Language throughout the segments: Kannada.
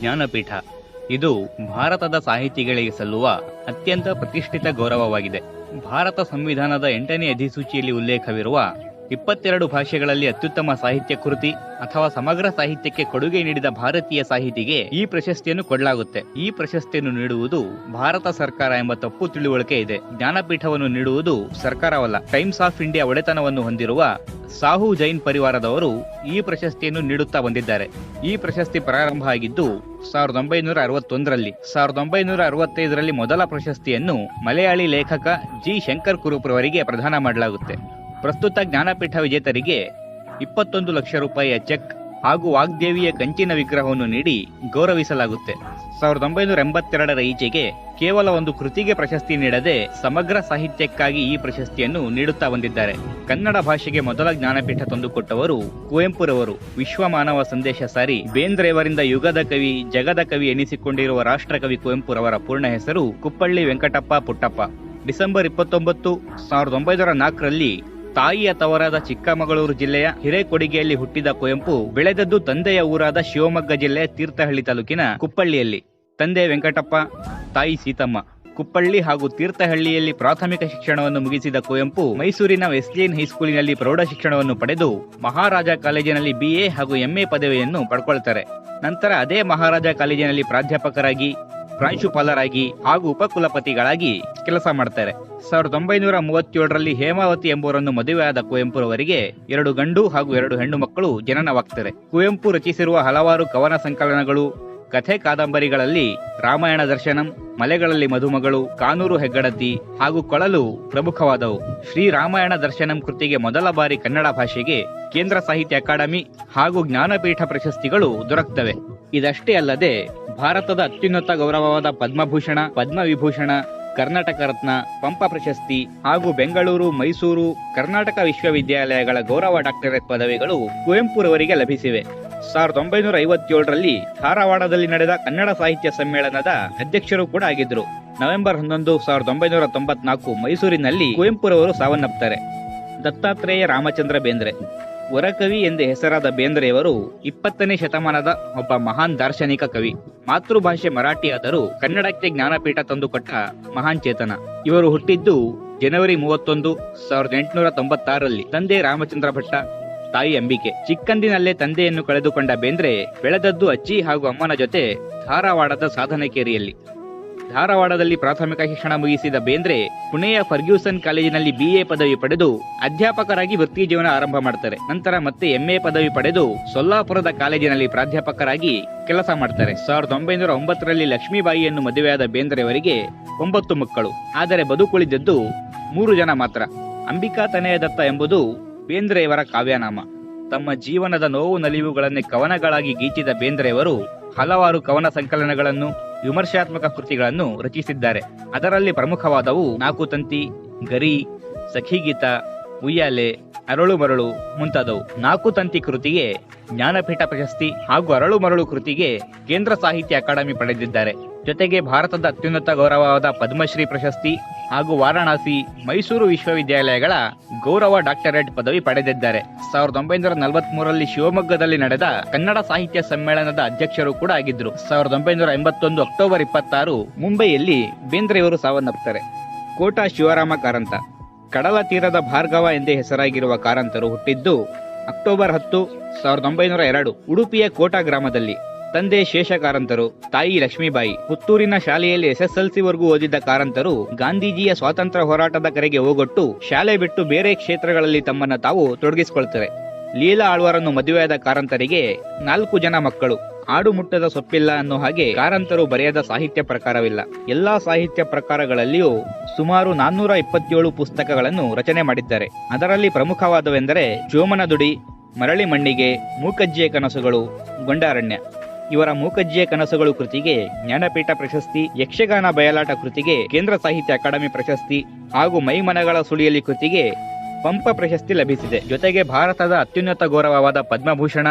ಜ್ಞಾನಪೀಠ. ಇದು ಭಾರತದ ಸಾಹಿತಿಗಳಿಗೆ ಸಲ್ಲುವ ಅತ್ಯಂತ ಪ್ರತಿಷ್ಠಿತ ಗೌರವವಾಗಿದೆ. ಭಾರತ ಸಂವಿಧಾನದ ಎಂಟನೇ ಅಧಿಸೂಚಿಯಲ್ಲಿ ಉಲ್ಲೇಖವಿರುವ ಇಪ್ಪತ್ತೆರಡು ಭಾಷೆಗಳಲ್ಲಿ ಅತ್ಯುತ್ತಮ ಸಾಹಿತ್ಯ ಕೃತಿ ಅಥವಾ ಸಮಗ್ರ ಸಾಹಿತ್ಯಕ್ಕೆ ಕೊಡುಗೆ ನೀಡಿದ ಭಾರತೀಯ ಸಾಹಿತಿಗೆ ಈ ಪ್ರಶಸ್ತಿಯನ್ನು ಕೊಡಲಾಗುತ್ತೆ. ಈ ಪ್ರಶಸ್ತಿಯನ್ನು ನೀಡುವುದು ಭಾರತ ಸರ್ಕಾರ ಎಂಬ ತಪ್ಪು ತಿಳುವಳಿಕೆ ಇದೆ. ಜ್ಞಾನಪೀಠವನ್ನು ನೀಡುವುದು ಸರ್ಕಾರವಲ್ಲ, ಟೈಮ್ಸ್ ಆಫ್ ಇಂಡಿಯಾ ಒಡೆತನವನ್ನು ಹೊಂದಿರುವ ಸಾಹು ಜೈನ್ ಪರಿವಾರದವರು ಈ ಪ್ರಶಸ್ತಿಯನ್ನು ನೀಡುತ್ತಾ ಬಂದಿದ್ದಾರೆ. ಈ ಪ್ರಶಸ್ತಿ ಪ್ರಾರಂಭ ಆಗಿದ್ದು ಸಾವಿರದ ಒಂಬೈನೂರ ಅರವತ್ತೊಂದರಲ್ಲಿ, ಸಾವಿರದ ಒಂಬೈನೂರ ಅರವತ್ತೈದರಲ್ಲಿ ಮೊದಲ ಪ್ರಶಸ್ತಿಯನ್ನು ಮಲಯಾಳಿ ಲೇಖಕ ಜಿ. ಶಂಕರ್ ಕುರುಪ್ರವರಿಗೆ ಪ್ರದಾನ ಮಾಡಲಾಗುತ್ತೆ. ಪ್ರಸ್ತುತ ಜ್ಞಾನಪೀಠ ವಿಜೇತರಿಗೆ ಇಪ್ಪತ್ತೊಂದು ಲಕ್ಷ ರೂಪಾಯಿಯ ಚೆಕ್ ಹಾಗೂ ವಾಗ್ದೇವಿಯ ಕಂಚಿನ ವಿಗ್ರಹವನ್ನು ನೀಡಿ ಗೌರವಿಸಲಾಗುತ್ತೆ. ಸಾವಿರದ ಒಂಬೈನೂರ ಎಂಬತ್ತೆರಡರ ಈಚೆಗೆ ಕೇವಲ ಒಂದು ಕೃತಿಗೆ ಪ್ರಶಸ್ತಿ ನೀಡದೆ ಸಮಗ್ರ ಸಾಹಿತ್ಯಕ್ಕಾಗಿ ಈ ಪ್ರಶಸ್ತಿಯನ್ನು ನೀಡುತ್ತಾ ಬಂದಿದ್ದಾರೆ. ಕನ್ನಡ ಭಾಷೆಗೆ ಮೊದಲ ಜ್ಞಾನಪೀಠ ತಂದುಕೊಟ್ಟವರು ಕುವೆಂಪುರವರು. ವಿಶ್ವ ಮಾನವ ಸಂದೇಶ ಸಾರಿ ಬೇಂದ್ರೆಯವರಿಂದ ಯುಗದ ಕವಿ, ಜಗದ ಕವಿ ಎನಿಸಿಕೊಂಡಿರುವ ರಾಷ್ಟ್ರಕವಿ ಕುವೆಂಪುರವರ ಪೂರ್ಣ ಹೆಸರು ಕುಪ್ಪಳ್ಳಿ ವೆಂಕಟಪ್ಪ ಪುಟ್ಟಪ್ಪ. ಡಿಸೆಂಬರ್ ಇಪ್ಪತ್ತೊಂಬತ್ತು, ಸಾವಿರದ ಒಂಬೈನೂರ ನಾಲ್ಕರಲ್ಲಿ ತಾಯಿಯ ತವರಾದ ಚಿಕ್ಕಮಗಳೂರು ಜಿಲ್ಲೆಯ ಹಿರೇಕೊಡಿಗೆಯಲ್ಲಿ ಹುಟ್ಟಿದ ಕುವೆಂಪು ಬೆಳೆದದ್ದು ತಂದೆಯ ಊರಾದ ಶಿವಮೊಗ್ಗ ಜಿಲ್ಲೆಯ ತೀರ್ಥಹಳ್ಳಿ ತಾಲೂಕಿನ ಕುಪ್ಪಳ್ಳಿಯಲ್ಲಿ. ತಂದೆ ವೆಂಕಟಪ್ಪ, ತಾಯಿ ಸೀತಮ್ಮ. ಕುಪ್ಪಳ್ಳಿ ಹಾಗೂ ತೀರ್ಥಹಳ್ಳಿಯಲ್ಲಿ ಪ್ರಾಥಮಿಕ ಶಿಕ್ಷಣವನ್ನು ಮುಗಿಸಿದ ಕುವೆಂಪು ಮೈಸೂರಿನ ವೆಸ್ಲಿಯನ್ ಹೈಸ್ಕೂಲಿನಲ್ಲಿ ಪ್ರೌಢ ಶಿಕ್ಷಣವನ್ನು ಪಡೆದು ಮಹಾರಾಜ ಕಾಲೇಜಿನಲ್ಲಿ ಬಿಎ ಹಾಗೂ ಎಂಎ ಪದವಿಯನ್ನು ಪಡ್ಕೊಳ್ತಾರೆ. ನಂತರ ಅದೇ ಮಹಾರಾಜ ಕಾಲೇಜಿನಲ್ಲಿ ಪ್ರಾಧ್ಯಾಪಕರಾಗಿ ಪ್ರಾಂಶುಪಾಲರಾಗಿ ಹಾಗೂ ಉಪಕುಲಪತಿಗಳಾಗಿ ಕೆಲಸ ಮಾಡ್ತಾರೆ. ಸಾವಿರದ ಒಂಬೈನೂರ ಮೂವತ್ತೇಳರಲ್ಲಿ ಹೇಮಾವತಿ ಎಂಬುವರನ್ನು ಮದುವೆಯಾದ ಕುವೆಂಪುರವರಿಗೆ ಎರಡು ಗಂಡು ಹಾಗೂ ಎರಡು ಹೆಣ್ಣು ಮಕ್ಕಳು ಜನನವಾಗ್ತಾರೆ ಕುವೆಂಪು ರಚಿಸಿರುವ ಹಲವಾರು ಕವನ ಸಂಕಲನಗಳು ಕಥೆ ಕಾದಂಬರಿಗಳಲ್ಲಿ ರಾಮಾಯಣ ದರ್ಶನಂ, ಮಲೆಗಳಲ್ಲಿ ಮಧುಮಗಳು ಕಾನೂರು ಹೆಗ್ಗಡತಿ ಹಾಗೂ ಕೊಳಲು ಪ್ರಮುಖವಾದವು. ಶ್ರೀ ರಾಮಾಯಣ ದರ್ಶನಂ ಕೃತಿಗೆ ಮೊದಲ ಬಾರಿ ಕನ್ನಡ ಭಾಷೆಗೆ ಕೇಂದ್ರ ಸಾಹಿತ್ಯ ಅಕಾಡೆಮಿ ಹಾಗೂ ಜ್ಞಾನಪೀಠ ಪ್ರಶಸ್ತಿಗಳು ದೊರಕ್ತವೆ. ಇದಷ್ಟೇ ಅಲ್ಲದೆ, ಭಾರತದ ಅತ್ಯುನ್ನತ ಗೌರವವಾದ ಪದ್ಮಭೂಷಣ, ಪದ್ಮವಿಭೂಷಣ, ಕರ್ನಾಟಕ ರತ್ನ, ಪಂಪ ಪ್ರಶಸ್ತಿ ಹಾಗೂ ಬೆಂಗಳೂರು, ಮೈಸೂರು, ಕರ್ನಾಟಕ ವಿಶ್ವವಿದ್ಯಾಲಯಗಳ ಗೌರವ ಡಾಕ್ಟರೇಟ್ ಪದವಿಗಳು ಕುವೆಂಪುರವರಿಗೆ ಲಭಿಸಿವೆ. ಸಾವಿರದ ಒಂಬೈನೂರ ಐವತ್ತೇಳರಲ್ಲಿ ಧಾರವಾಡದಲ್ಲಿ ನಡೆದ ಕನ್ನಡ ಸಾಹಿತ್ಯ ಸಮ್ಮೇಳನದ ಅಧ್ಯಕ್ಷರು ಕೂಡ ಆಗಿದ್ದರು. ನವೆಂಬರ್ ಹನ್ನೊಂದು ಸಾವಿರದ ಒಂಬೈನೂರ ತೊಂಬತ್ನಾಲ್ಕು ಮೈಸೂರಿನಲ್ಲಿ ಕುವೆಂಪುರವರು ಸಾವನ್ನಪ್ತಾರೆ. ದತ್ತಾತ್ರೇಯ ರಾಮಚಂದ್ರ ಬೇಂದ್ರೆ. ವರಕವಿ ಎಂದೇ ಹೆಸರಾದ ಬೇಂದ್ರೆಯವರು ಇಪ್ಪತ್ತನೇ ಶತಮಾನದ ಒಬ್ಬ ಮಹಾನ್ ದಾರ್ಶನಿಕ ಕವಿ. ಮಾತೃಭಾಷೆ ಮರಾಠಿಯಾದರೂ ಕನ್ನಡಕ್ಕೆ ಜ್ಞಾನಪೀಠ ತಂದುಕೊಟ್ಟ ಮಹಾನ್ ಚೇತನ. ಇವರು ಹುಟ್ಟಿದ್ದು ಜನವರಿ ಮೂವತ್ತೊಂದು, ಸಾವಿರದ ಎಂಟುನೂರ ತೊಂಬತ್ತಾರರಲ್ಲಿ. ತಂದೆ ರಾಮಚಂದ್ರ ಭಟ್ಟ ತಾಯಿ ಅಂಬಿಕೆ. ಚಿಕ್ಕಂದಿನಲ್ಲೇ ತಂದೆಯನ್ನು ಕಳೆದುಕೊಂಡ ಬೇಂದ್ರೆ ಬೆಳೆದದ್ದು ಅಜ್ಜಿ ಹಾಗೂ ಅಮ್ಮನ ಜೊತೆ ಧಾರವಾಡದ ಸಾಧನಕೇರಿಯಲ್ಲಿ. ಧಾರವಾಡದಲ್ಲಿ ಪ್ರಾಥಮಿಕ ಶಿಕ್ಷಣ ಮುಗಿಸಿದ ಬೇಂದ್ರೆ ಪುಣೆಯ ಫರ್ಗ್ಯೂಸನ್ ಕಾಲೇಜಿನಲ್ಲಿ ಬಿಎ ಪದವಿ ಪಡೆದು ಅಧ್ಯಾಪಕರಾಗಿ ವೃತ್ತಿ ಜೀವನ ಆರಂಭ ಮಾಡ್ತಾರೆ. ನಂತರ ಮತ್ತೆ ಎಂಎ ಪದವಿ ಪಡೆದು ಸೊಲ್ಲಾಪುರದ ಕಾಲೇಜಿನಲ್ಲಿ ಪ್ರಾಧ್ಯಾಪಕರಾಗಿ ಕೆಲಸ ಮಾಡ್ತಾರೆ. ಸಾವಿರದ ಒಂಬೈನೂರ ಒಂಬತ್ತರಲ್ಲಿ ಲಕ್ಷ್ಮೀಬಾಯಿಯನ್ನು ಮದುವೆಯಾದ ಬೇಂದ್ರೆಯವರಿಗೆ ಒಂಬತ್ತು ಮಕ್ಕಳು. ಆದರೆ ಬದುಕುಳಿದದ್ದು ಮೂರು ಜನ ಮಾತ್ರ. ಅಂಬಿಕಾ ತನಯ ದತ್ತ ಬೇಂದ್ರೆಯವರ ಕಾವ್ಯನಾಮ. ತಮ್ಮ ಜೀವನದ ನೋವು ನಲಿವುಗಳನ್ನೇ ಕವನಗಳಾಗಿ ಗೀಚಿದ ಬೇಂದ್ರೆಯವರು ಹಲವಾರು ಕವನ ಸಂಕಲನಗಳನ್ನು, ವಿಮರ್ಶಾತ್ಮಕ ಕೃತಿಗಳನ್ನು ರಚಿಸಿದ್ದಾರೆ. ಅದರಲ್ಲಿ ಪ್ರಮುಖವಾದವು ನಾಕು ತಂತಿ, ಗರಿ, ಸಖಿಗೀತ, ಉಯ್ಯಾಲೆ, ಅರಳು ಮರಳು ಮುಂತಾದವು. ನಾಲ್ಕು ತಂತಿ ಕೃತಿಗೆ ಜ್ಞಾನಪೀಠ ಪ್ರಶಸ್ತಿ ಹಾಗೂ ಅರಳು ಮರಳು ಕೃತಿಗೆ ಕೇಂದ್ರ ಸಾಹಿತ್ಯ ಅಕಾಡೆಮಿ ಪಡೆದಿದ್ದಾರೆ. ಜೊತೆಗೆ ಭಾರತದ ಅತ್ಯುನ್ನತ ಗೌರವವಾದ ಪದ್ಮಶ್ರೀ ಪ್ರಶಸ್ತಿ ಹಾಗೂ ವಾರಾಣಸಿ ಮೈಸೂರು ವಿಶ್ವವಿದ್ಯಾಲಯಗಳ ಗೌರವ ಡಾಕ್ಟರೇಟ್ ಪದವಿ ಪಡೆದಿದ್ದಾರೆ. ಸಾವಿರದ ಒಂಬೈನೂರ ನಲವತ್ಮೂರರಲ್ಲಿ ಶಿವಮೊಗ್ಗದಲ್ಲಿ ನಡೆದ ಕನ್ನಡ ಸಾಹಿತ್ಯ ಸಮ್ಮೇಳನದ ಅಧ್ಯಕ್ಷರು ಕೂಡ ಆಗಿದ್ರು ಸಾವಿರದ ಒಂಬೈನೂರ ಎಂಬತ್ತೊಂದು ಅಕ್ಟೋಬರ್ ಇಪ್ಪತ್ತಾರು ಮುಂಬೈಯಲ್ಲಿ ಬೇಂದ್ರೆಯವರು ಸಾವನ್ನಪ್ಪುತ್ತಾರೆ ಕೋಟಾ ಶಿವರಾಮ ಕಾರಂತ. ಕಡಲ ತೀರದ ಭಾರ್ಗವ ಎಂದೇ ಹೆಸರಾಗಿರುವ ಕಾರಂತರು ಹುಟ್ಟಿದ್ದು ಅಕ್ಟೋಬರ್ ಹತ್ತು, ಸಾವಿರದ ಒಂಬೈನೂರ ಎರಡು ಉಡುಪಿಯ ಕೋಟಾ ಗ್ರಾಮದಲ್ಲಿ. ತಂದೆ ಶೇಷ ಕಾರಂತರು ತಾಯಿ ಲಕ್ಷ್ಮೀಬಾಯಿ. ಪುತ್ತೂರಿನ ಶಾಲೆಯಲ್ಲಿ ಎಸ್ಎಸ್ಎಲ್ಸಿ ವರೆಗೂ ಓದಿದ್ದ ಕಾರಂತರು ಗಾಂಧೀಜಿಯ ಸ್ವಾತಂತ್ರ್ಯ ಹೋರಾಟದ ಕರೆಗೆ ಹೋಗೊಟ್ಟು ಶಾಲೆ ಬಿಟ್ಟು ಬೇರೆ ಕ್ಷೇತ್ರಗಳಲ್ಲಿ ತಮ್ಮನ್ನು ತಾವು ತೊಡಗಿಸಿಕೊಳ್ತಾರೆ ಲೀಲಾ ಆಳ್ವಾರನ್ನು ಮದುವೆಯಾದ ಕಾರಂತರಿಗೆ ನಾಲ್ಕು ಜನ ಮಕ್ಕಳು. ಆಡು ಮುಟ್ಟದ ಸೊಪ್ಪಿಲ್ಲ ಅನ್ನೋ ಹಾಗೆ ಕಾರಂತರು ಬರೆಯದ ಸಾಹಿತ್ಯ ಪ್ರಕಾರವಿಲ್ಲ. ಎಲ್ಲಾ ಸಾಹಿತ್ಯ ಪ್ರಕಾರಗಳಲ್ಲಿಯೂ ಸುಮಾರು ನಾನ್ನೂರ ಇಪ್ಪತ್ತೇಳು ಪುಸ್ತಕಗಳನ್ನು ರಚನೆ ಮಾಡಿದ್ದಾರೆ. ಅದರಲ್ಲಿ ಪ್ರಮುಖವಾದವೆಂದರೆ ಚೋಮನದುಡಿ ಮರಳಿ ಮಣ್ಣಿಗೆ, ಮೂಕಜ್ಜಿಯ ಕನಸುಗಳು, ಗೊಂಡಾರಣ್ಯ. ಇವರ ಮೂಕಜ್ಜಿಯ ಕನಸುಗಳು ಕೃತಿಗೆ, ಜ್ಞಾನಪೀಠ ಪ್ರಶಸ್ತಿ, ಯಕ್ಷಗಾನ ಬಯಲಾಟ ಕೃತಿಗೆ, ಕೇಂದ್ರ ಸಾಹಿತ್ಯ ಅಕಾಡೆಮಿ ಪ್ರಶಸ್ತಿ ಹಾಗೂ ಮೈಮನಗಳ ಸುಳಿಯಲಿ ಕೃತಿಗೆ ಪಂಪ ಪ್ರಶಸ್ತಿ ಲಭಿಸಿದೆ. ಜೊತೆಗೆ ಭಾರತದ ಅತ್ಯುನ್ನತ ಗೌರವವಾದ ಪದ್ಮಭೂಷಣ,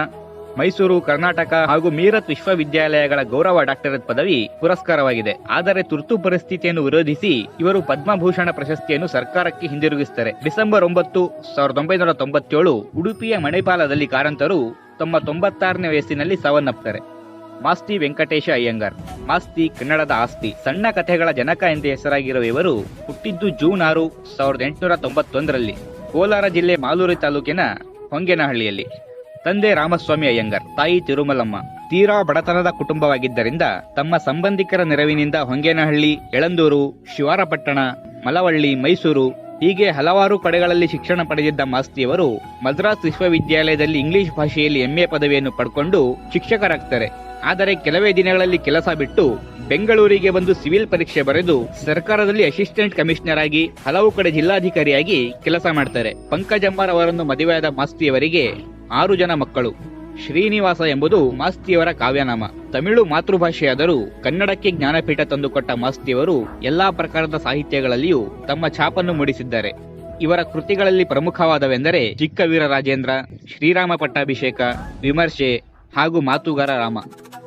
ಮೈಸೂರು, ಕರ್ನಾಟಕ ಹಾಗೂ ಮೀರತ್ ವಿಶ್ವವಿದ್ಯಾಲಯಗಳ ಗೌರವ ಡಾಕ್ಟರೇಟ್ ಪದವಿ ಪುರಸ್ಕಾರವಾಗಿದೆ. ಆದರೆ ತುರ್ತು ಪರಿಸ್ಥಿತಿಯನ್ನು ವಿರೋಧಿಸಿ ಇವರು ಪದ್ಮಭೂಷಣ ಪ್ರಶಸ್ತಿಯನ್ನು ಸರ್ಕಾರಕ್ಕೆ ಹಿಂದಿರುಗಿಸುತ್ತಾರೆ ಡಿಸೆಂಬರ್ ಒಂಬತ್ತು, ಸಾವಿರದ ಒಂಬೈನೂರ ತೊಂಬತ್ತೇಳು ಉಡುಪಿಯ ಮಣಿಪಾಲದಲ್ಲಿ ಕಾರಂತರು ತಮ್ಮ ತೊಂಬತ್ತಾರನೇ ವಯಸ್ಸಿನಲ್ಲಿ ಸಾವನ್ನಪ್ಪುತ್ತಾರೆ ಮಾಸ್ತಿ ವೆಂಕಟೇಶ ಅಯ್ಯಂಗಾರ್. ಮಾಸ್ತಿ ಕನ್ನಡದ ಆಸ್ತಿ. ಸಣ್ಣ ಕಥೆಗಳ ಜನಕ ಎಂದೇ ಹೆಸರಾಗಿರುವ ಇವರು ಹುಟ್ಟಿದ್ದು ಜೂನ್ ಆರು ಸಾವಿರದ ಎಂಟುನೂರ ತೊಂಬತ್ತೊಂದರಲ್ಲಿ ಕೋಲಾರ ಜಿಲ್ಲೆ ಮಾಲೂರು ತಾಲೂಕಿನ ಹೊಂಗೇನಹಳ್ಳಿಯಲ್ಲಿ. ತಂದೆ ರಾಮಸ್ವಾಮಿ ಅಯ್ಯಂಗಾರ್, ತಾಯಿ ತಿರುಮಲಮ್ಮ ತೀರಾ ಬಡತನದ ಕುಟುಂಬವಾಗಿದ್ದರಿಂದ ತಮ್ಮ ಸಂಬಂಧಿಕರ ನೆರವಿನಿಂದ ಹೊಂಗೇನಹಳ್ಳಿ ಎಳಂದೂರು ಶಿವಾರಪಟ್ಟಣ, ಮಲವಳ್ಳಿ, ಮೈಸೂರು ಹೀಗೆ ಹಲವಾರು ಕಡೆಗಳಲ್ಲಿ ಶಿಕ್ಷಣ ಪಡೆದಿದ್ದ ಮಾಸ್ತಿಯವರು ಮದ್ರಾಸ್ ವಿಶ್ವವಿದ್ಯಾಲಯದಲ್ಲಿ ಇಂಗ್ಲಿಷ್ ಭಾಷೆಯಲ್ಲಿ ಎಂಎ ಪದವಿಯನ್ನು ಪಡ್ಕೊಂಡು ಶಿಕ್ಷಕರಾಗ್ತಾರೆ. ಆದರೆ ಕೆಲವೇ ದಿನಗಳಲ್ಲಿ ಕೆಲಸ ಬಿಟ್ಟು ಬೆಂಗಳೂರಿಗೆ ಬಂದು ಸಿವಿಲ್ ಪರೀಕ್ಷೆ ಬರೆದು ಸರ್ಕಾರದಲ್ಲಿ ಅಸಿಸ್ಟೆಂಟ್ ಕಮಿಷನರ್ ಆಗಿ ಹಲವು ಕಡೆ ಜಿಲ್ಲಾಧಿಕಾರಿಯಾಗಿ ಕೆಲಸ ಮಾಡ್ತಾರೆ. ಪಂಕಜಂಬಾರ್ ಅವರನ್ನು ಮದುವೆಯಾದ ಮಾಸ್ತಿಯವರಿಗೆ ಆರು ಜನ ಮಕ್ಕಳು. ಶ್ರೀನಿವಾಸ ಎಂಬುದು ಮಾಸ್ತಿಯವರ ಕಾವ್ಯನಾಮ. ತಮಿಳು ಮಾತೃಭಾಷೆಯಾದರೂ ಕನ್ನಡಕ್ಕೆ ಜ್ಞಾನಪೀಠ ತಂದುಕೊಟ್ಟ ಮಾಸ್ತಿಯವರು ಎಲ್ಲಾ ಪ್ರಕಾರದ ಸಾಹಿತ್ಯಗಳಲ್ಲಿಯೂ ತಮ್ಮ ಛಾಪನ್ನು ಮೂಡಿಸಿದ್ದಾರೆ. ಇವರ ಕೃತಿಗಳಲ್ಲಿ ಪ್ರಮುಖವಾದವೆಂದರೆ ಚಿಕ್ಕ ವೀರ ರಾಜೇಂದ್ರ ಶ್ರೀರಾಮ ಪಟ್ಟಾಭಿಷೇಕ ವಿಮರ್ಶೆ ಹಾಗೂ ಮಾತುಗಾರ ರಾಮ.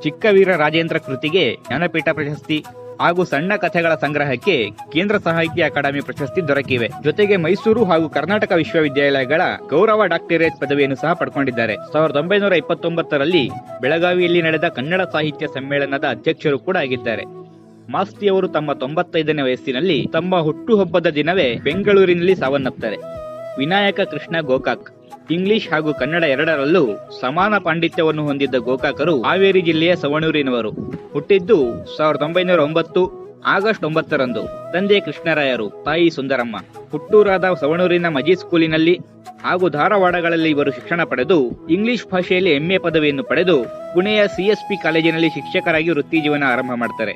ಚಿಕ್ಕ ವೀರ ರಾಜೇಂದ್ರ ಕೃತಿಗೆ ಜ್ಞಾನಪೀಠ ಪ್ರಶಸ್ತಿ ಹಾಗೂ ಸಣ್ಣ ಕಥೆಗಳ ಸಂಗ್ರಹಕ್ಕೆ ಕೇಂದ್ರ ಸಾಹಿತ್ಯ ಅಕಾಡೆಮಿ ಪ್ರಶಸ್ತಿ ದೊರಕಿವೆ. ಜೊತೆಗೆ ಮೈಸೂರು ಹಾಗೂ ಕರ್ನಾಟಕ ವಿಶ್ವವಿದ್ಯಾಲಯಗಳ ಗೌರವ ಡಾಕ್ಟರೇಟ್ ಪದವಿಯನ್ನು ಸಹ ಪಡ್ಕೊಂಡಿದ್ದಾರೆ. ಸಾವಿರದ ಒಂಬೈನೂರ ಇಪ್ಪತ್ತೊಂಬತ್ತರಲ್ಲಿ ಬೆಳಗಾವಿಯಲ್ಲಿ ನಡೆದ ಕನ್ನಡ ಸಾಹಿತ್ಯ ಸಮ್ಮೇಳನದ ಅಧ್ಯಕ್ಷರು ಕೂಡ ಆಗಿದ್ದಾರೆ. ಮಾಸ್ತಿಯವರು ತಮ್ಮ ತೊಂಬತ್ತೈದನೇ ವಯಸ್ಸಿನಲ್ಲಿ ತಮ್ಮ ಹುಟ್ಟುಹಬ್ಬದ ದಿನವೇ ಬೆಂಗಳೂರಿನಲ್ಲಿ ಸಾವನ್ನಪ್ತಾರೆ ವಿನಾಯಕ ಕೃಷ್ಣ ಗೋಕಾಕ್ ಇಂಗ್ಲಿಷ್ ಹಾಗೂ ಕನ್ನಡ ಎರಡರಲ್ಲೂ ಸಮಾನ ಪಾಂಡಿತ್ಯವನ್ನು ಹೊಂದಿದ್ದ ಗೋಕಾಕರು ಹಾವೇರಿ ಜಿಲ್ಲೆಯ ಸವಣೂರಿನವರು. ಹುಟ್ಟಿದ್ದು ಸಾವಿರದ ಒಂಬೈನೂರ ಒಂಬತ್ತು ಆಗಸ್ಟ್ ಒಂಬತ್ತರಂದು. ತಂದೆ ಕೃಷ್ಣರಾಯರು, ತಾಯಿ ಸುಂದರಮ್ಮ. ಹುಟ್ಟೂರಾದ ಸವಣೂರಿನ ಮಜಿ ಸ್ಕೂಲಿನಲ್ಲಿ ಹಾಗೂ ಧಾರವಾಡಗಳಲ್ಲಿ ಇವರು ಶಿಕ್ಷಣ ಪಡೆದು ಇಂಗ್ಲಿಷ್ ಭಾಷೆಯಲ್ಲಿ ಎಂಎ ಪದವಿಯನ್ನು ಪಡೆದು ಪುಣೆಯ ಸಿಎಸ್ಪಿ ಕಾಲೇಜಿನಲ್ಲಿ ಶಿಕ್ಷಕರಾಗಿ ವೃತ್ತಿ ಜೀವನ ಆರಂಭ ಮಾಡ್ತಾರೆ.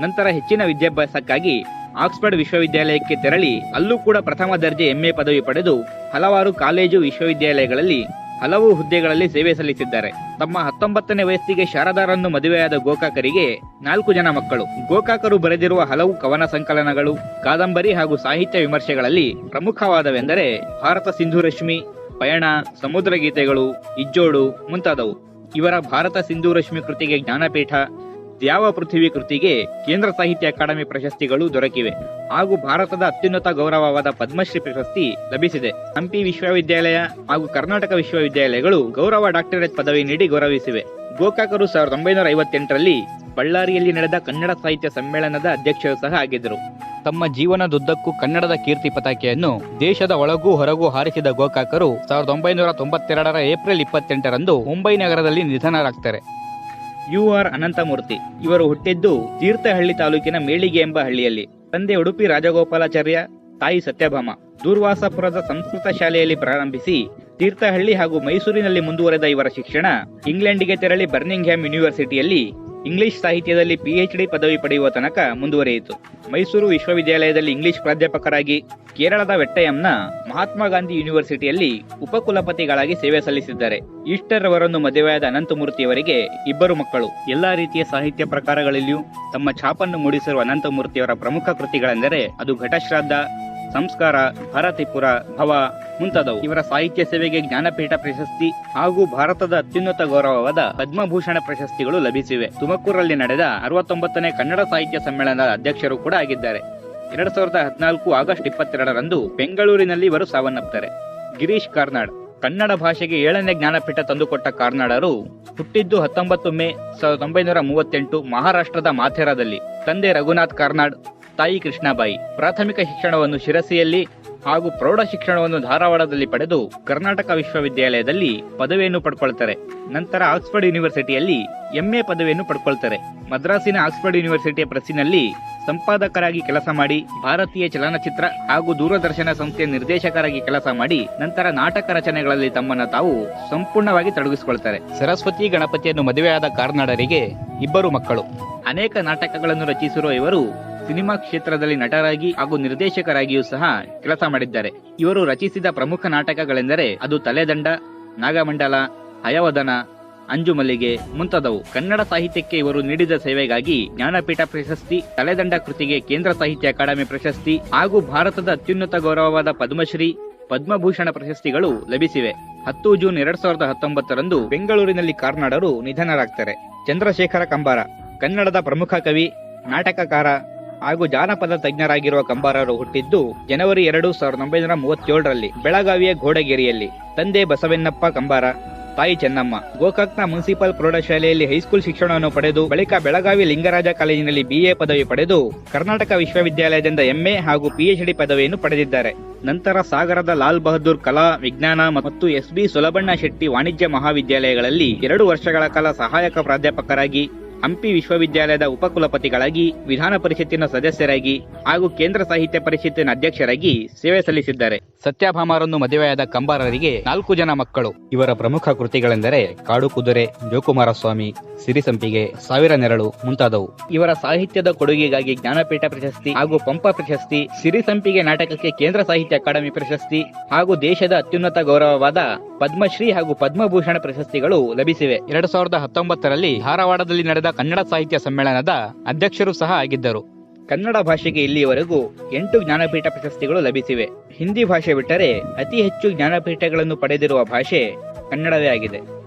ನಂತರ ಹೆಚ್ಚಿನ ವಿದ್ಯಾಭ್ಯಾಸಕ್ಕಾಗಿ ಆಕ್ಸ್ಫರ್ಡ್ ವಿಶ್ವವಿದ್ಯಾಲಯಕ್ಕೆ ತೆರಳಿ ಅಲ್ಲೂ ಕೂಡ ಪ್ರಥಮ ದರ್ಜೆ ಎಂಎ ಪದವಿ ಪಡೆದು ಹಲವಾರು ಕಾಲೇಜು ವಿಶ್ವವಿದ್ಯಾಲಯಗಳಲ್ಲಿ ಹಲವು ಹುದ್ದೆಗಳಲ್ಲಿ ಸೇವೆ ಸಲ್ಲಿಸಿದ್ದಾರೆ. ತಮ್ಮ ಹತ್ತೊಂಬತ್ತನೇ ವಯಸ್ಸಿಗೆ ಶಾರದಾರನ್ನು ಮದುವೆಯಾದ ಗೋಕಾಕರಿಗೆ ನಾಲ್ಕು ಜನ ಮಕ್ಕಳು. ಗೋಕಾಕರು ಬರೆದಿರುವ ಹಲವು ಕವನ ಸಂಕಲನಗಳು, ಕಾದಂಬರಿ ಹಾಗೂ ಸಾಹಿತ್ಯ ವಿಮರ್ಶೆಗಳಲ್ಲಿ ಪ್ರಮುಖವಾದವೆಂದರೆ ಭಾರತ ಸಿಂಧು ರಶ್ಮಿ, ಪಯಣ, ಸಮುದ್ರ ಗೀತೆಗಳು, ಇಜ್ಜೋಡು ಮುಂತಾದವು. ಇವರ ಭಾರತ ಸಿಂಧು ರಶ್ಮಿ ಕೃತಿಗೆ ಜ್ಞಾನಪೀಠ ದ್ಯಾವ ಪೃಥ್ವಿ ಕೃತಿಗೆ ಕೇಂದ್ರ ಸಾಹಿತ್ಯ ಅಕಾಡೆಮಿ ಪ್ರಶಸ್ತಿಗಳು ದೊರಕಿವೆ ಹಾಗೂ ಭಾರತದ ಅತ್ಯುನ್ನತ ಗೌರವವಾದ ಪದ್ಮಶ್ರೀ ಪ್ರಶಸ್ತಿ ಲಭಿಸಿದೆ. ಹಂಪಿ ವಿಶ್ವವಿದ್ಯಾಲಯ ಹಾಗೂ ಕರ್ನಾಟಕ ವಿಶ್ವವಿದ್ಯಾಲಯಗಳು ಗೌರವ ಡಾಕ್ಟರೇಟ್ ಪದವಿ ನೀಡಿ ಗೌರವಿಸಿವೆ. ಗೋಕಾಕರು ಸಾವಿರದ ಒಂಬೈನೂರ ಐವತ್ತೆಂಟರಲ್ಲಿ ಬಳ್ಳಾರಿಯಲ್ಲಿ ನಡೆದ ಕನ್ನಡ ಸಾಹಿತ್ಯ ಸಮ್ಮೇಳನದ ಅಧ್ಯಕ್ಷರು ಸಹ ಆಗಿದ್ದರು. ತಮ್ಮ ಜೀವನದುದ್ದಕ್ಕೂ ಕನ್ನಡದ ಕೀರ್ತಿ ಪತಾಕೆಯನ್ನು ದೇಶದ ಒಳಗೂ ಹೊರಗೂ ಹಾರಿಸಿದ ಗೋಕಾಕರು ಸಾವಿರದ ಒಂಬೈನೂರ ತೊಂಬತ್ತೆರಡರ ಏಪ್ರಿಲ್ ಇಪ್ಪತ್ತೆಂಟರಂದು ಮುಂಬೈ ನಗರದಲ್ಲಿ ನಿಧನರಾಗ್ತಾರೆ. You are Ananthamurthy. ಇವರು ಹುಟ್ಟಿದ್ದು ತೀರ್ಥಹಳ್ಳಿ ತಾಲೂಕಿನ ಮೇಳಿಗೆ ಎಂಬ ಹಳ್ಳಿಯಲ್ಲಿ. ತಂದೆ ಉಡುಪಿ ರಾಜಗೋಪಾಲಾಚಾರ್ಯ, ತಾಯಿ ಸತ್ಯಭಾಮ. ದೂರ್ವಾಸಪುರದ ಸಂಸ್ಕೃತ ಶಾಲೆಯಲ್ಲಿ ಪ್ರಾರಂಭಿಸಿ ತೀರ್ಥಹಳ್ಳಿ ಹಾಗೂ ಮೈಸೂರಿನಲ್ಲಿ ಮುಂದುವರೆದ ಇವರ ಶಿಕ್ಷಣ ಇಂಗ್ಲೆಂಡಿಗೆ ತೆರಳಿ ಬರ್ನಿಂಗ್ಹ್ಯಾಮ್ ಯೂನಿವರ್ಸಿಟಿಯಲ್ಲಿ ಇಂಗ್ಲಿಷ್ ಸಾಹಿತ್ಯದಲ್ಲಿ ಪಿಎಚ್ಡಿ ಪದವಿ ಪಡೆಯುವ ತನಕ ಮುಂದುವರಿಯಿತು. ಮೈಸೂರು ವಿಶ್ವವಿದ್ಯಾಲಯದಲ್ಲಿ ಇಂಗ್ಲಿಷ್ ಪ್ರಾಧ್ಯಾಪಕರಾಗಿ ಕೇರಳದ ವೆಟ್ಟಯಂನ ಮಹಾತ್ಮ ಗಾಂಧಿ ಯೂನಿವರ್ಸಿಟಿಯಲ್ಲಿ ಉಪಕುಲಪತಿಗಳಾಗಿ ಸೇವೆ ಸಲ್ಲಿಸಿದ್ದಾರೆ. ಈಸ್ಟರ್ ಅವರನ್ನು ಮದುವೆಯಾದ ಅನಂತಮೂರ್ತಿಯವರಿಗೆ ಇಬ್ಬರು ಮಕ್ಕಳು. ಎಲ್ಲಾ ರೀತಿಯ ಸಾಹಿತ್ಯ ಪ್ರಕಾರಗಳಲ್ಲಿಯೂ ತಮ್ಮ ಛಾಪನ್ನು ಮೂಡಿಸಿರುವ ಅನಂತಮೂರ್ತಿಯವರ ಪ್ರಮುಖ ಕೃತಿಗಳೆಂದರೆ ಅದು ಘಟಶ್ರಾದ್ದ, ಸಂಸ್ಕಾರ, ಭಾರತಿಪುರ, ಭವ ಮುಂತಾದವು. ಇವರ ಸಾಹಿತ್ಯ ಸೇವೆಗೆ ಜ್ಞಾನಪೀಠ ಪ್ರಶಸ್ತಿ ಹಾಗೂ ಭಾರತದ ಅತ್ಯುನ್ನತ ಗೌರವವಾದ ಪದ್ಮಭೂಷಣ ಪ್ರಶಸ್ತಿಗಳು ಲಭಿಸಿವೆ. ತುಮಕೂರಲ್ಲಿ ನಡೆದ ಅರವತ್ತೊಂಬತ್ತನೇ ಕನ್ನಡ ಸಾಹಿತ್ಯ ಸಮ್ಮೇಳನದ ಅಧ್ಯಕ್ಷರು ಕೂಡ ಆಗಿದ್ದಾರೆ. ಎರಡ್ ಸಾವಿರದ ಹದಿನಾಲ್ಕು ಆಗಸ್ಟ್ ಇಪ್ಪತ್ತೆರಡರಂದು ಬೆಂಗಳೂರಿನಲ್ಲಿ ಇವರು ಸಾವನ್ನಪ್ತಾರೆ ಗಿರೀಶ್ ಕಾರ್ನಾಡ್, ಕನ್ನಡ ಭಾಷೆಗೆ ಏಳನೇ ಜ್ಞಾನಪೀಠ ತಂದುಕೊಟ್ಟ ಕಾರ್ನಾಡರು ಹುಟ್ಟಿದ್ದು ಹತ್ತೊಂಬತ್ತು ಮೇ ಸಾವಿರದ ಒಂಬೈನೂರ ಮೂವತ್ತೆಂಟು ಮಹಾರಾಷ್ಟ್ರದ ಮಾಥೆರಾದಲ್ಲಿ. ತಂದೆ ರಘುನಾಥ್ ಕಾರ್ನಾಡ್, ತಾಯಿ ಕೃಷ್ಣಾಬಾಯಿ. ಪ್ರಾಥಮಿಕ ಶಿಕ್ಷಣವನ್ನು ಶಿರಸಿಯಲ್ಲಿ ಹಾಗೂ ಪ್ರೌಢ ಶಿಕ್ಷಣವನ್ನು ಧಾರವಾಡದಲ್ಲಿ ಪಡೆದು ಕರ್ನಾಟಕ ವಿಶ್ವವಿದ್ಯಾಲಯದಲ್ಲಿ ಪದವಿಯನ್ನು ಪಡ್ಕೊಳ್ತಾರೆ. ನಂತರ ಆಕ್ಸ್ಫರ್ಡ್ ಯೂನಿವರ್ಸಿಟಿಯಲ್ಲಿ ಎಂಎ ಪದವಿಯನ್ನು ಪಡ್ಕೊಳ್ತಾರೆ. ಮದ್ರಾಸಿನ ಆಕ್ಸ್ಫರ್ಡ್ ಯೂನಿವರ್ಸಿಟಿಯ ಪ್ರೆಸ್ಸಿನಲ್ಲಿ ಸಂಪಾದಕರಾಗಿ ಕೆಲಸ ಮಾಡಿ ಭಾರತೀಯ ಚಲನಚಿತ್ರ ಹಾಗೂ ದೂರದರ್ಶನ ಸಂಸ್ಥೆಯ ನಿರ್ದೇಶಕರಾಗಿ ಕೆಲಸ ಮಾಡಿ ನಂತರ ನಾಟಕ ರಚನೆಗಳಲ್ಲಿ ತಮ್ಮನ್ನು ತಾವು ಸಂಪೂರ್ಣವಾಗಿ ತೊಡಗಿಸಿಕೊಳ್ತಾರೆ. ಸರಸ್ವತಿ ಗಣಪತಿಯನ್ನು ಮದುವೆಯಾದ ಕಾರ್ನಾಡರಿಗೆ ಇಬ್ಬರು ಮಕ್ಕಳು. ಅನೇಕ ನಾಟಕಗಳನ್ನು ರಚಿಸಿರುವ ಇವರು ಸಿನಿಮಾ ಕ್ಷೇತ್ರದಲ್ಲಿ ನಟರಾಗಿ ಹಾಗೂ ನಿರ್ದೇಶಕರಾಗಿಯೂ ಸಹ ಕೆಲಸ ಮಾಡಿದ್ದಾರೆ. ಇವರು ರಚಿಸಿದ ಪ್ರಮುಖ ನಾಟಕಗಳೆಂದರೆ ಅದು ತಲೆದಂಡ, ನಾಗಮಂಡಲ, ಹಯವದನ, ಅಂಜುಮಲ್ಲಿಗೆ ಮುಂತಾದವು. ಕನ್ನಡ ಸಾಹಿತ್ಯಕ್ಕೆ ಇವರು ನೀಡಿದ ಸೇವೆಗಾಗಿ ಜ್ಞಾನಪೀಠ ಪ್ರಶಸ್ತಿ, ತಲೆದಂಡ ಕೃತಿಗೆ ಕೇಂದ್ರ ಸಾಹಿತ್ಯ ಅಕಾಡೆಮಿ ಪ್ರಶಸ್ತಿ ಹಾಗೂ ಭಾರತದ ಅತ್ಯುನ್ನತ ಗೌರವವಾದ ಪದ್ಮಶ್ರೀ, ಪದ್ಮಭೂಷಣ ಪ್ರಶಸ್ತಿಗಳು ಲಭಿಸಿವೆ. ಹತ್ತು ಜೂನ್ ಎರಡ್ ಸಾವಿರದ ಹತ್ತೊಂಬತ್ತರಂದು ಬೆಂಗಳೂರಿನಲ್ಲಿ ಕಾರ್ನಾಡರು ನಿಧನರಾಗ್ತಾರೆ. ಚಂದ್ರಶೇಖರ ಕಂಬಾರ, ಕನ್ನಡದ ಪ್ರಮುಖ ಕವಿ, ನಾಟಕಕಾರ ಹಾಗೂ ಜಾನಪದ ತಜ್ಞರಾಗಿರುವ ಕಂಬಾರರು ಹುಟ್ಟಿದ್ದು ಜನವರಿ ಎರಡು ಸಾವಿರದ ಒಂಬೈನೂರ ಮೂವತ್ತೇಳರಲ್ಲಿ ಬೆಳಗಾವಿಯ ಘೋಡಗೇರಿಯಲ್ಲಿ ತಂದೆ ಬಸವೆನ್ನಪ್ಪ ಕಂಬಾರ, ತಾಯಿ ಚೆನ್ನಮ್ಮ. ಗೋಕಾಕ್ನ ಮುನ್ಸಿಪಲ್ ಪ್ರೌಢಶಾಲೆಯಲ್ಲಿ ಹೈಸ್ಕೂಲ್ ಶಿಕ್ಷಣವನ್ನು ಪಡೆದು ಬಳಿಕ ಬೆಳಗಾವಿ ಲಿಂಗರಾಜ ಕಾಲೇಜಿನಲ್ಲಿ ಬಿಎ ಪದವಿ ಪಡೆದು ಕರ್ನಾಟಕ ವಿಶ್ವವಿದ್ಯಾಲಯದಿಂದ ಎಂಎ ಹಾಗೂ ಪಿಎಚ್ಡಿ ಪದವಿಯನ್ನು ಪಡೆದಿದ್ದಾರೆ. ನಂತರ ಸಾಗರದ ಲಾಲ್ ಬಹದ್ದೂರ್ ಕಲಾ, ವಿಜ್ಞಾನ ಮತ್ತು ಎಸ್ ಬಿ ಸುಲಭಣ್ಣ ಶೆಟ್ಟಿ ವಾಣಿಜ್ಯ ಮಹಾವಿದ್ಯಾಲಯಗಳಲ್ಲಿ ಎರಡು ವರ್ಷಗಳ ಕಾಲ ಸಹಾಯಕ ಪ್ರಾಧ್ಯಾಪಕರಾಗಿ ಹಂಪಿ ವಿಶ್ವವಿದ್ಯಾಲಯದ ಉಪಕುಲಪತಿಗಳಾಗಿ ವಿಧಾನ ಪರಿಷತ್ತಿನ ಸದಸ್ಯರಾಗಿ ಹಾಗೂ ಕೇಂದ್ರ ಸಾಹಿತ್ಯ ಪರಿಷತ್ತಿನ ಅಧ್ಯಕ್ಷರಾಗಿ ಸೇವೆ ಸಲ್ಲಿಸಿದ್ದಾರೆ. ಸತ್ಯಭಾಮರನ್ನು ಮದುವೆಯಾದ ಕಂಬಾರರಿಗೆ ನಾಲ್ಕು ಜನ ಮಕ್ಕಳು. ಇವರ ಪ್ರಮುಖ ಕೃತಿಗಳೆಂದರೆ ಕಾಡು ಕುದುರೆ, ಜೋಕುಮಾರಸ್ವಾಮಿ, ಸಿರಿಸಂಪಿಗೆ, ಸಾವಿರ ನೆರಳು ಮುಂತಾದವು. ಇವರ ಸಾಹಿತ್ಯದ ಕೊಡುಗೆಗಾಗಿ ಜ್ಞಾನಪೀಠ ಪ್ರಶಸ್ತಿ ಹಾಗೂ ಪಂಪ ಪ್ರಶಸ್ತಿ, ಸಿರಿಸಂಪಿಗೆ ನಾಟಕಕ್ಕೆ ಕೇಂದ್ರ ಸಾಹಿತ್ಯ ಅಕಾಡೆಮಿ ಪ್ರಶಸ್ತಿ ಹಾಗೂ ದೇಶದ ಅತ್ಯುನ್ನತ ಗೌರವವಾದ ಪದ್ಮಶ್ರೀ ಹಾಗೂ ಪದ್ಮಭೂಷಣ ಪ್ರಶಸ್ತಿಗಳು ಲಭಿಸಿವೆ. ಎರಡ್ ಸಾವಿರದ ಹತ್ತೊಂಬತ್ತರಲ್ಲಿ ಧಾರವಾಡದಲ್ಲಿ ನಡೆದ ಕನ್ನಡ ಸಾಹಿತ್ಯ ಸಮ್ಮೇಳನದ ಅಧ್ಯಕ್ಷರು ಸಹ ಆಗಿದ್ದರು. ಕನ್ನಡ ಭಾಷೆಗೆ ಇಲ್ಲಿಯವರೆಗೂ ಎಂಟು ಜ್ಞಾನಪೀಠ ಪ್ರಶಸ್ತಿಗಳು ಲಭಿಸಿವೆ. ಹಿಂದಿ ಭಾಷೆ ಬಿಟ್ಟರೆ ಅತಿ ಹೆಚ್ಚು ಜ್ಞಾನಪೀಠಗಳನ್ನು ಪಡೆದಿರುವ ಭಾಷೆ ಕನ್ನಡವೇ ಆಗಿದೆ.